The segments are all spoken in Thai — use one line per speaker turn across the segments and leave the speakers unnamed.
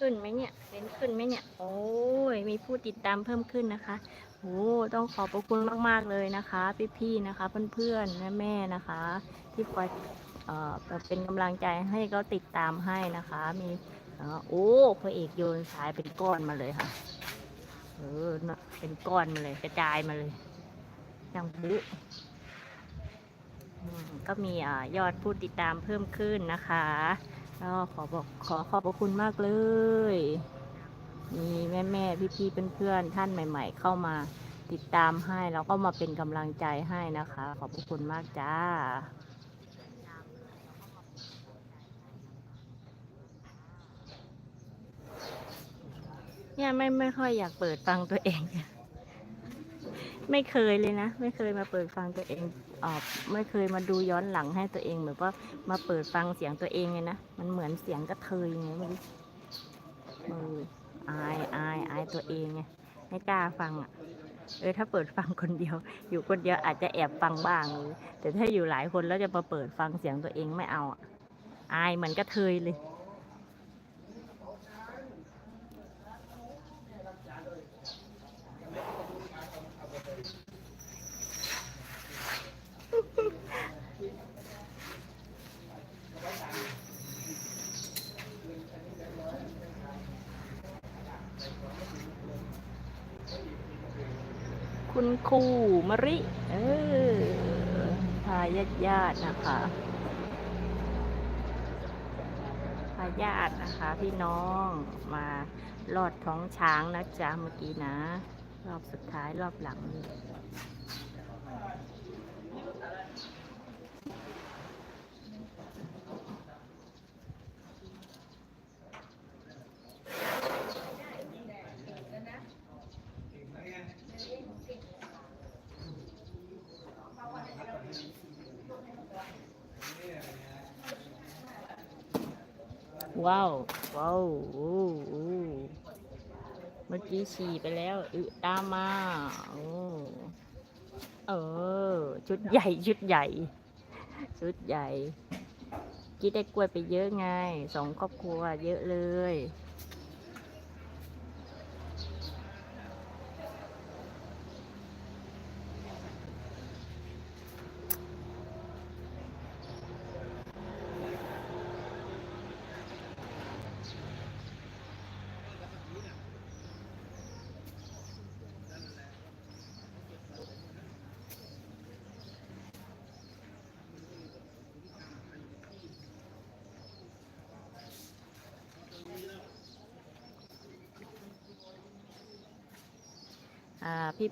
ขึ้นไหมเนี่ยเน้นขึ้นไหมเนี่ย โอ้ย มีผู้ติดตามเพิ่มขึ้นนะคะโอ้ต้องขอบพระคุณมากๆเลยนะคะ พี่ๆนะคะ เพื่อนๆแม่ๆนะคะ ที่คอยเอ่อเป็นกำลังใจให้ก็ติดตามให้นะคะ มีโอ้พระเอกโยนสายเป็นก้อนมาเลยค่ะ เออเป็นก้อนมาเลย กระจายมาเลยยังบุก็มีอยอดผู้ติดตามเพิ่มขึ้นนะคะ ก็ขอบอกขอขอบพระคุณมากเลย มีแม่แม่พี่พี่ๆเพื่อนๆท่านใหม่ ๆ เข้ามาติดตามให้แล้วก็มาเป็นกำลังใจให้นะคะ ขอบพระคุณมากจ้าเนี่ยไม่ไม่ค่อยอยากเปิดฟังตัวเอง ไม่เคยเลยนะ ไม่เคยมาเปิดฟังตัวเองออกไม่เคยมาดูย้อนหลังให้ตัวเองแบบว่ามาเปิดฟังเสียงตัวเองเลยนะ มันเหมือนเสียงกระเทยไงไม่รู้เอออายอายอายตัวเองไงไม่กล้าฟังอะ เออถ้าเปิดฟังคนเดียว อยู่คนเดียวอาจจะแอบฟังบ้างเลยแต่ถ้าอยู่หลายคนแล้วจะมาเปิดฟังเสียงตัวเองไม่เอาอะอายเหมือนกระเทยเลย คุณครูมะริ เออพาญาติญาติๆนะคะพาญาตินะคะ พี่น้องมาลอดท้องช้างนะจ๊ะเมื่อกี้นะ รอบสุดท้ายรอบหลัง ว้าว ว้าวโอ้เมื่อกี้ฉี่ไปแล้ว อึตามมาโอ้เออ ชุดใหญ่ ชุดใหญ่ ชุดใหญ่กี้ได้กล้วยไปเยอะไง สองครอบครัวเยอะเลย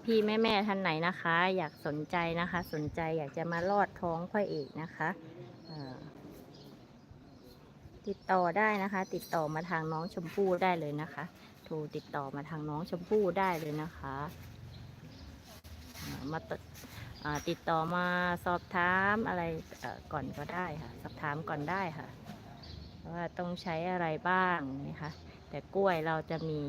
พี่ๆแม่ๆท่านไหนนะคะ อยากสนใจนะคะ สนใจอยากจะมาลอดท้องพ่อเอกนะคะติดต่อได้นะคะ ติดต่อมาทางน้องชมพู่ได้เลยนะคะโทรติดต่อมาทางน้องชมพู่ได้เลยนะคะามาติดต่อมาสอบถามอะไรก่อนก็ได้ค่ะ สอบถามก่อนได้ค่ะ ว่าต้องใช้อะไรบ้างนะคะ แต่กล้วยเราจะมี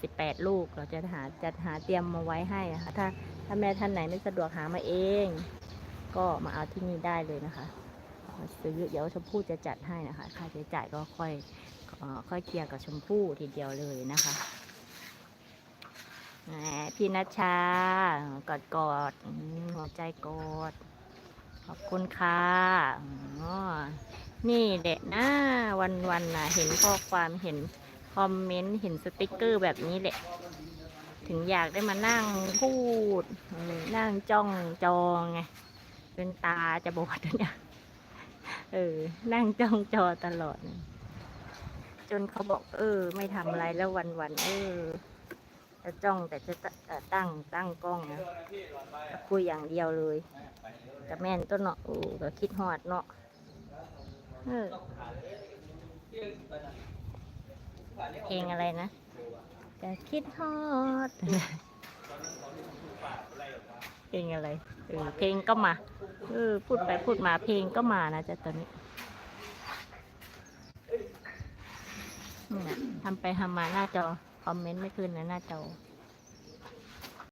สิบแปดลูกเราจะหาจัดหาเตรียมมาไว้ให้นะคะถ้าถ้าแม่ท่านไหนไม่สะดวกหามาเอง ก็มาเอาที่นี่ได้เลยนะคะซื้อเดี๋ยวชมพู่จะจัดให้นะคะค่าใช้จ่ายก็ค่อยค่อยเคลียร์กับชมพู่ทีเดียวเลยนะคะแหมพี่นัชชากอดกอดหัวใจกอดขอบคุณค่ะนี่เด็ดนะวันวันๆนะเห็นข้อความเห็น คอมเมนต์เห็นสติกเกอร์แบบนี้แหละ ถึงอยากได้มานั่งพูด นั่งจ้องจองไง เป็นตาจะบอดเนี่ย เออ นั่งจ้องจอตลอด จนเขาบอก เออ ไม่ทำอะไรแล้ววันวันเออจะจ้องแต่จะต,ตั้งตั้งกล้องนะคุยอย่างเดียวเลยกับแม่นต้นเนาะโอ้ก็คิดฮอดเนาะเออ เพลงอะไรนะจะคิดฮอดเพลงอะไรเออเพลงก็มาเออพูดไปพูดมาเพลงก็มานะจ๊ะตอนนี้นี่นะทำไปทำมาหน้าจอ คอมเมนต์ไม่ขึ้นนะหน้าจอ